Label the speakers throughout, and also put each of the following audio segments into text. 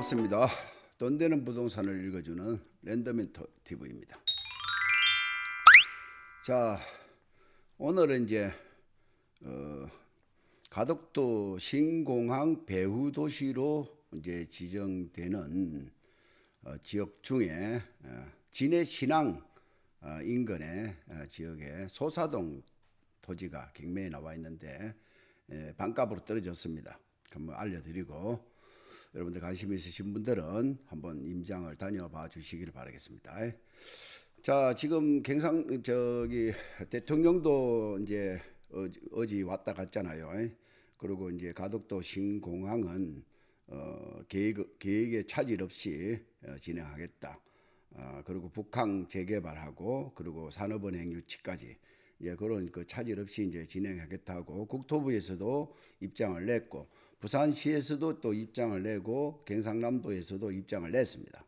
Speaker 1: 반갑습니다. 돈 되는 부동산을 읽어주는 랜덤멘토 TV입니다. 자, 오늘은 이제 어, 가덕도 신공항 배후 도시로 이제 지정되는 어, 지역 중에 어, 진해 신항 어, 인근의 어, 지역에 소사동 토지가 경매에 나와 있는데 에, 반값으로 떨어졌습니다. 한번 알려드리고 여러분들 관심 있으신 분들은 한번 임장을 다녀봐 주시기를 바라겠습니다. 자, 지금 경상 저기 대통령도 이제 어지, 왔다 갔잖아요. 그리고 이제 가덕도 신공항은 어, 계획 계획에 차질 없이 어, 진행하겠다. 어, 그리고 북항 재개발하고 그리고 산업은행 유치까지 이제 그런 그 차질 없이 이제 진행하겠다고 국토부에서도 입장을 냈고 부산시에서도 또 입장을 내고 경상남도에서도 입장을 냈습니다.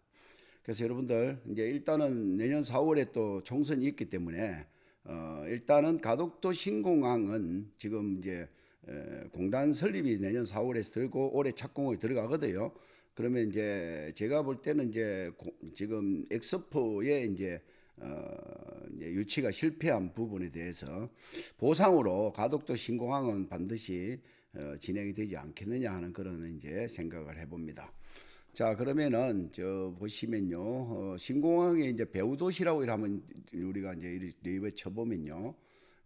Speaker 1: 그래서 여러분들 이제 일단은 내년 4월에 또 총선이 있기 때문에 어 일단은 가덕도 신공항은 지금 이제 에, 공단 설립이 내년 4월에 들고 올해 착공이 들어가거든요. 그러면 이제 제가 볼 때는 이제 고, 지금 엑스포에 이제 어, 유치가 실패한 부분에 대해서 보상으로 가덕도 신공항은 반드시 어, 진행이 되지 않겠느냐 하는 그런 이제 생각을 해봅니다. 자 그러면은 저 보시면요 어, 신공항에 이제 배우 도시라고 이러면 우리가 이제 네이버에 쳐보면요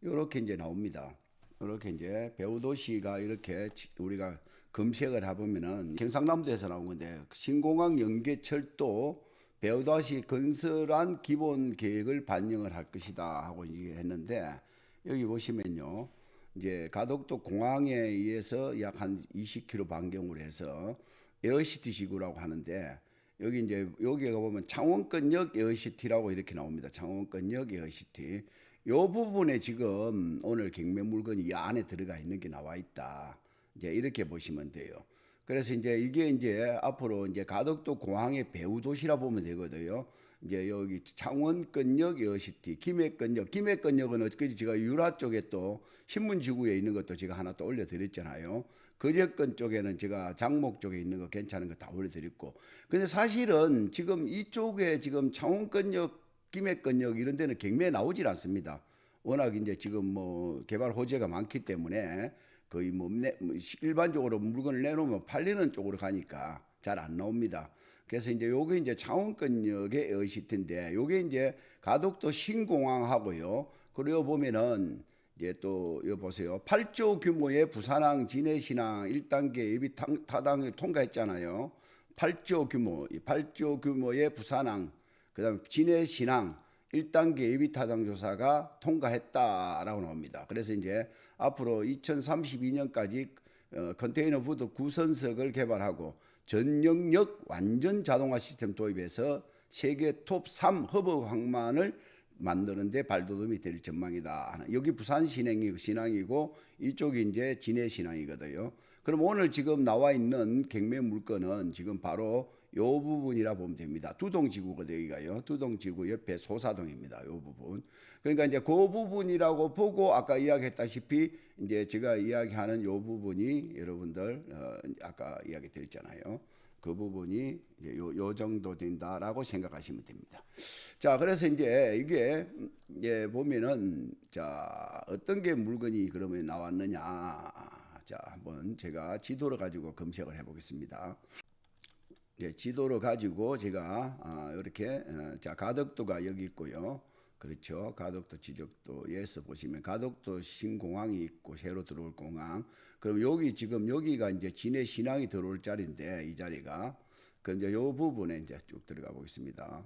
Speaker 1: 이렇게 이제 나옵니다. 이렇게 이제 배우 도시가 이렇게 치- 우리가 검색을 해보면은 경상남도에서 나온 건데 신공항 연계철도 배우다시 건설한 기본 계획을 반영을 할 것이다 하고 얘기했는데 여기 보시면요 이제 가덕도 공항에 의해서 약 한 20km 반경으로 해서 에어시티 지구라고 하는데 여기 이제 여기가 보면 창원권역 에어시티라고 이렇게 나옵니다. 창원권역 에어시티. 요 부분에 지금 오늘 경매 물건이 이 안에 들어가 있는 게 나와 있다. 이제 이렇게 보시면 돼요. 그래서 이제 이게 이제 앞으로 이제 가덕도 공항의 배후 도시라 보면 되거든요. 이제 여기 창원권역 에어시티, 김해권역, 김해권역은 어저께 제가 유라 쪽에 또 신문지구에 있는 것도 제가 하나 또 올려드렸잖아요. 거제권 쪽에는 제가 장목 쪽에 있는 거 괜찮은 거 다 올려드렸고. 근데 사실은 지금 이쪽에 지금 창원권역, 김해권역 이런 데는 경매에 나오질 않습니다. 워낙 이제 지금 뭐 개발 호재가 많기 때문에 거의 뭐 내- 뭐 일반적으로 물건을 내놓으면 팔리는 쪽으로 가니까 잘 안 나옵니다. 그래서 이제 요게 이제 창원권역의 에어시티인데 요게 이제 가덕도 신공항하고요. 그리고 보면은 이제 또 이거 보세요. 8조 규모의 부산항 진해신항 1단계 예비 탕- 타당을 통과했잖아요. 8조 규모, 이 8조 규모의 부산항, 그다음 진해신항 1단계 예비 타당 조사가 통과했다라고 나옵니다. 그래서 이제 앞으로 2032년까지 어, 컨테이너 부도 구선석을 개발하고 전 영역 완전 자동화 시스템 도입해서 세계 톱 3 허브 항만을 만드는데 발돋움이 될 전망이다. 여기 부산 신행이 신항이고 이쪽이 이제 진해 신항이거든요. 그럼 오늘 지금 나와 있는 경매 물건은 지금 바로 요 부분이라 보면 됩니다. 두동지구거든요, 여기가요. 두동지구 옆에 소사동입니다. 요 부분. 그러니까 이제 그 부분이라고 보고 아까 이야기했다시피 이제 제가 이야기하는 요 부분이 여러분들 어, 아까 이야기 드렸잖아요. 그 부분이 이제 요, 요 정도 된다라고 생각하시면 됩니다. 자, 그래서 이제 이게 음, 이제 보면은 자 어떤 게 물건이 그러면 나왔느냐. 자, 한번 제가 지도를 가지고 검색을 해 보겠습니다. 예, 지도를 가지고 제가 아, 이렇게 어, 자 가덕도가 여기 있고요. 그렇죠. 가덕도 지적도에서 보시면 가덕도 신공항이 있고 새로 들어올 공항. 그럼 여기 지금 여기가 이제 진해 신항이 들어올 자리인데 이 자리가 그 이제 요 부분에 이제 쭉 들어가 보겠습니다.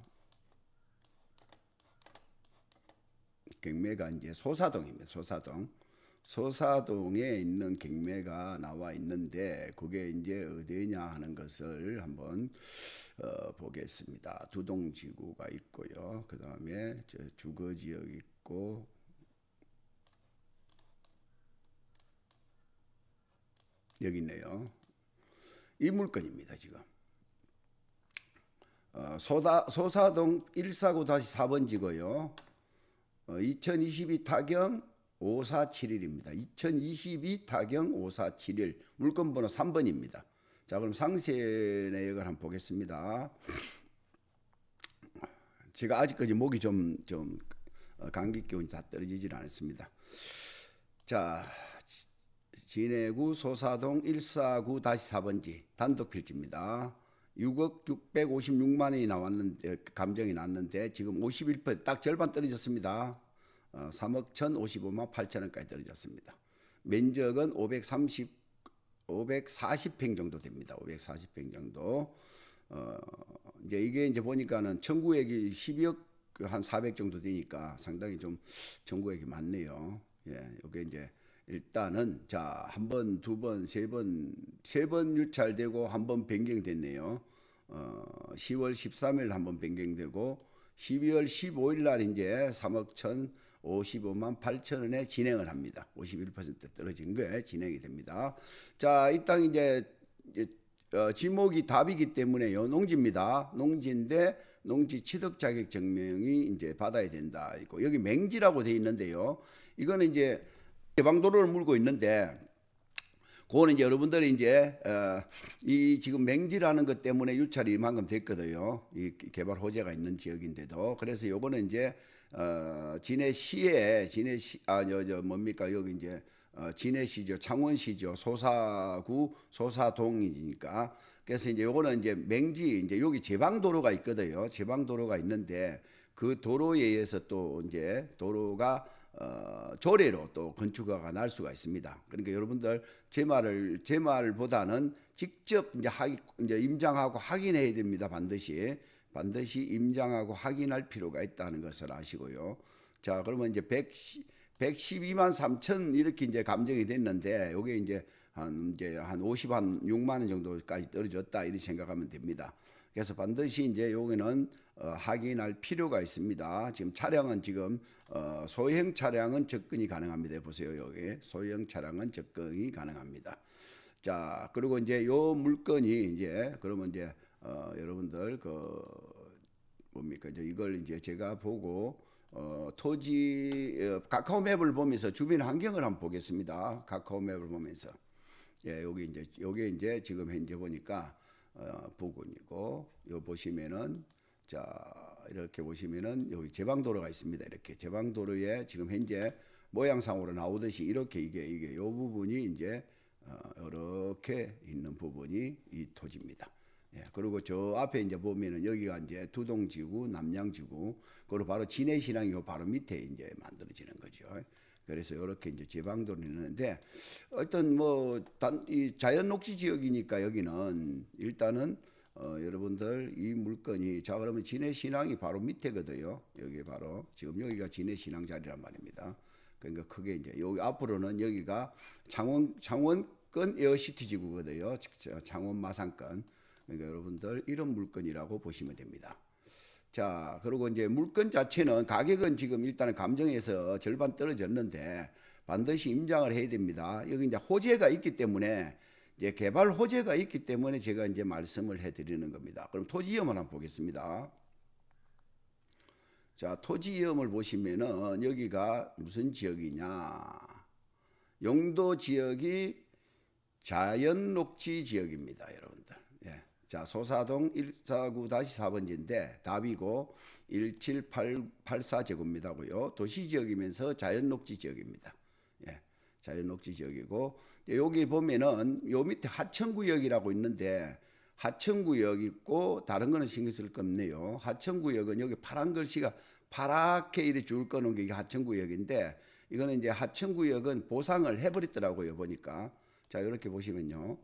Speaker 1: 경매가 이제 소사동입니다. 소사동. 소사동에 있는 경매가 나와 있는데 그게 이제 어디냐 하는 것을 한번 어, 보겠습니다. 두동지구가 있고요. 그 다음에 주거지역 있고 여기 있네요. 이 물건입니다 지금. 어, 소다, 소사동 149-4번지고요. 어, 2022 타경 5471입니다. 2022 타경 5471 물건 번호 3번입니다. 자, 그럼 상세 내역을 한번 보겠습니다. 제가 아직까지 목이 좀, 좀 어, 감기 기운이 다 떨어지질 않았습니다. 자, 지- 진해구 소사동 149 4번지 단독 필지입니다. 6억 656만 원이 나왔는데 감정이 났는데 지금 51%딱 절반 떨어졌습니다. 어, 3억 1,055만 8천 원까지 떨어졌습니다. 면적은 530 540평 정도 됩니다. 540평 정도. 어, 이제 이게 이제 보니까는 청구액이 12억 한 400 정도 되니까 상당히 좀 청구액이 많네요. 예, 이게 이제 일단은 자, 한 번, 두 번, 세 번, 세 번 유찰되고 한 번 변경됐네요. 어, 10월 13일 한 번 변경되고 12월 15일 날 이제 3억 1,055만 8천 원에 진행을 합니다. 51% 떨어진 거에 진행이 됩니다. 자, 이 땅 이제, 어, 지목이 답이기 때문에요. 농지입니다. 농지인데 농지 취득 자격 증명이 이제 받아야 된다. 있고 여기 맹지라고 돼 있는데요. 이거는 이제 개방도로를 물고 있는데 그거는 이제 여러분들이 이제 어, 이 지금 맹지라는 것 때문에 유찰이 이만큼 됐거든요. 이 개발 호재가 있는 지역인데도 그래서 요거는 이제 어, 진해시에 진해시 아저 저 뭡니까 여기 이제 어, 진해시죠 창원시죠 소사구 소사동이니까 그래서 이제 요거는 이제 맹지 이제 여기 제방도로가 있거든요. 제방도로가 있는데 그 도로에 의해서 또 이제 도로가 어, 조례로 또 건축허가 날 수가 있습니다. 그러니까 여러분들 제 말을 제 말보다는 직접 이제 하기 이제 임장하고 확인해야 됩니다. 반드시 반드시 임장하고 확인할 필요가 있다는 것을 아시고요. 자, 그러면 이제 110, 112만 3천 이렇게 이제 감정이 됐는데 요게 이제 한 이제 한 50 한 6만 원 정도까지 떨어졌다 이렇게 생각하면 됩니다. 그래서 반드시 이제 여기는 어, 확인할 필요가 있습니다. 지금 차량은 지금 어, 소형 차량은 접근이 가능합니다. 보세요 여기 소형 차량은 접근이 가능합니다. 자 그리고 이제 요 물건이 이제 그러면 이제 어, 여러분들 그 뭡니까 이제 이걸 이제 제가 보고 어, 토지 어, 카카오 맵을 보면서 주변 환경을 한번 보겠습니다. 카카오 맵을 보면서 예 여기 이제 요게 이제 지금 현재 보니까 어, 부근이고 요 보시면은 자 이렇게 보시면은 여기 제방도로가 있습니다. 이렇게 제방도로에 지금 현재 모양상으로 나오듯이 이렇게 이게 이게 요 부분이 이제 어, 이렇게 있는 부분이 이 토지입니다. 예, 그리고 저 앞에 이제 보면은 여기가 이제 두동지구, 남양지구, 그리고 바로 진해신항이 요 바로 밑에 이제 만들어지는 거죠. 그래서 이렇게 이제 제방도로 있는데 어떤 뭐 단 이 자연 녹지 지역이니까 여기는 일단은 어, 여러분들 이 물건이 자 그러면 진해신항이 바로 밑에거든요. 여기 바로 지금 여기가 진해신항 자리란 말입니다. 그러니까 크게 이제 여기 앞으로는 여기가 창원 창원권 에어시티 지구거든요. 저 창원 마산권. 그러니까 여러분들 이런 물건이라고 보시면 됩니다. 자, 그리고 이제 물건 자체는 가격은 지금 일단은 감정에서 절반 떨어졌는데 반드시 임장을 해야 됩니다. 여기 이제 호재가 있기 때문에 이제 개발 호재가 있기 때문에 제가 이제 말씀을 해 드리는 겁니다. 그럼 토지 위험을 한번 보겠습니다. 자, 토지 위험을 보시면은 여기가 무슨 지역이냐? 용도 지역이 자연 녹지 지역입니다, 여러분들. 예. 자, 소사동 149-4번지인데 답이고 17884제곱미터고요. 도시 지역이면서 자연 녹지 지역입니다. 예. 자연 녹지 지역이고 여기 보면은 요 밑에 하천 구역이라고 있는데 하천 구역 있고 다른 거는 신경 쓸거 없네요. 하천 구역은 여기 파란 글씨가 파랗게 이렇게 줄 거는 게 하천 구역인데 이거는 이제 하천 구역은 보상을 해버렸더라고요 보니까 자 이렇게 보시면요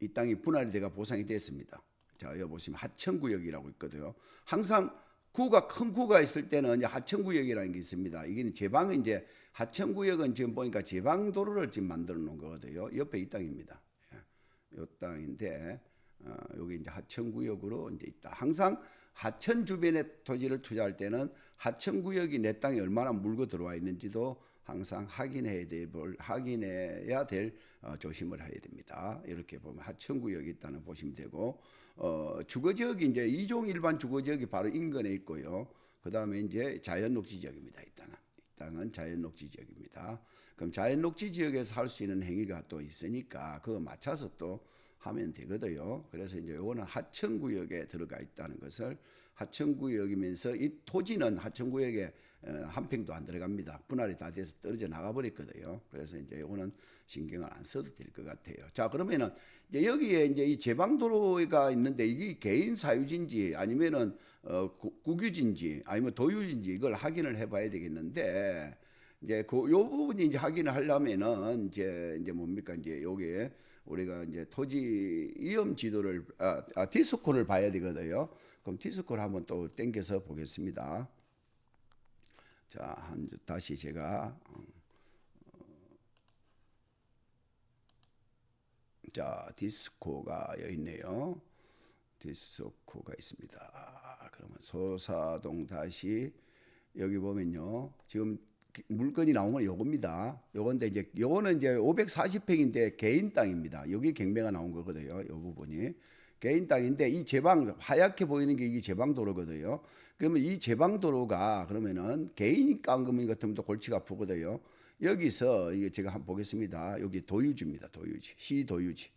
Speaker 1: 이 땅이 분할이 돼가 보상이 됐습니다. 자 여기 보시면 하천구역이라고 있거든요. 항상 구가 큰 구가 있을 때는 이제 하천구역이라는 게 있습니다. 이게 제방은 이제 하천구역은 지금 보니까 제방 도로를 지금 만들어 놓은 거거든요. 옆에 이 땅입니다. 예. 이 땅인데 어, 여기 이제 하천구역으로 이제 있다. 항상 하천 주변에 토지를 투자할 때는 하천구역이 내 땅에 얼마나 물고 들어와 있는지도 항상 확인해야 될 확인해야 될 어, 조심을 해야 됩니다. 이렇게 보면 하천구역이 있다는 보시면 되고 어, 주거지역이 이제 이종 일반 주거지역이 바로 인근에 있고요. 그 다음에 이제 자연녹지 지역입니다. 이 땅은 이 땅은 자연 녹지 지역입니다. 그럼 자연 녹지 지역에서 할 수 있는 행위가 또 있으니까 그거 맞춰서 또 하면 되거든요. 그래서 이제 요거는 하천 구역에 들어가 있다는 것을 하천 구역이면서 이 토지는 하천 구역에 어, 한 평도 안 들어갑니다. 분할이 다 돼서 떨어져 나가 버렸거든요. 그래서 이제 요거는 신경을 안 써도 될 것 같아요. 자, 그러면은 이제 여기에 이제 이 제방도로가 있는데 이게 개인 사유지인지 아니면은 어, 구- 국유지인지 아니면 도유지인지 이걸 확인을 해봐야 되겠는데 이제 그 요 부분이 이제 확인을 하려면은 이제 이제 뭡니까 이제 요게 우리가 이제 토지 위험 지도를 아, 아 디스코를 봐야 되거든요. 그럼 디스코를 한번 또 땡겨서 보겠습니다. 자, 한 다시 제가 어, 자 디스코가 여기 있네요. 디스코가 있습니다. 아, 그러면 소사동 다시 여기 보면요. 지금 기- 물건이 나온 건 요겁니다. 요건데 이제 요거는 이제 540평인데 개인 땅입니다. 여기 경매가 나온 거거든요. 요 부분이 개인 땅인데 이 제방 하얗게 보이는 게 이게 제방 도로거든요. 그러면 이 제방 도로가 그러면은 깐 거면 같으면 또 골치가 아프거든요. 여기서 이게 제가 한번 보겠습니다. 여기 도유지입니다. 도유지. 시 도유지.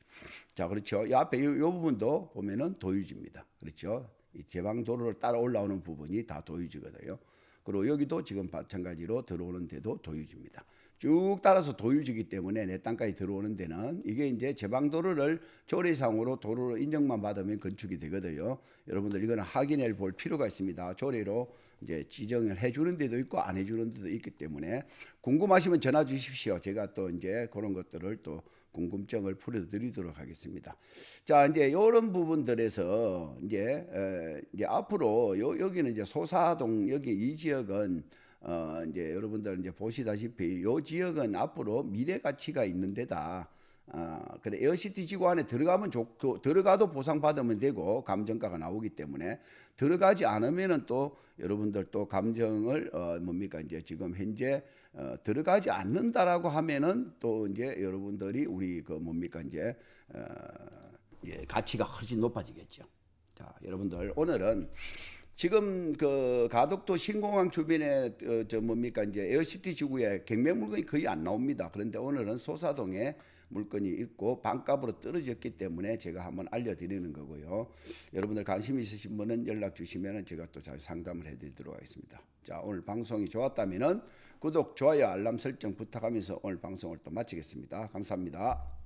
Speaker 1: 자, 그렇죠. 이 앞에 이, 이 부분도 보면은 도유지입니다. 그렇죠. 이 제방 도로를 따라 올라오는 부분이 다 도유지거든요. 그리고 여기도 지금 마찬가지로 들어오는 데도 도유지입니다. 쭉 따라서 도유지기 때문에 내 땅까지 들어오는 데는 이게 이제 제방도로를 조례상으로 도로로 인정만 받으면 건축이 되거든요. 여러분들 이거는 확인해 볼 필요가 있습니다. 조례로 이제 지정을 해주는 데도 있고 안 해주는 데도 있기 때문에 궁금하시면 전화 주십시오. 제가 또 이제 그런 것들을 또 궁금증을 풀어드리도록 하겠습니다. 자, 이제 이런 부분들에서 이제 에, 이제 앞으로 요, 여기는 이제 소사동 여기 이 지역은 어 이제 여러분들 이제 보시다시피 요 지역은 앞으로 미래 가치가 있는 데다. 아, 그래 에어시티 지구 안에 들어가면 좋고 들어가도 보상받으면 되고 감정가가 나오기 때문에 들어가지 않으면은 또 여러분들 또 감정을 어 뭡니까 이제 지금 현재 어 들어가지 않는다라고 하면은 또 이제 여러분들이 우리 그 뭡니까 이제 어 예, 가치가 훨씬 높아지겠죠. 자, 여러분들 오늘은 지금 그 가덕도 신공항 주변에 어, 저 뭡니까 이제 에어시티 지구에 경매 물건이 거의 안 나옵니다. 그런데 오늘은 소사동에 물건이 있고 반값으로 떨어졌기 때문에 제가 한번 알려드리는 거고요. 여러분들 관심 있으신 분은 연락 주시면은 제가 또 잘 상담을 해드리도록 하겠습니다. 자 오늘 방송이 좋았다면은 구독, 좋아요, 알람 설정 부탁하면서 오늘 방송을 또 마치겠습니다. 감사합니다.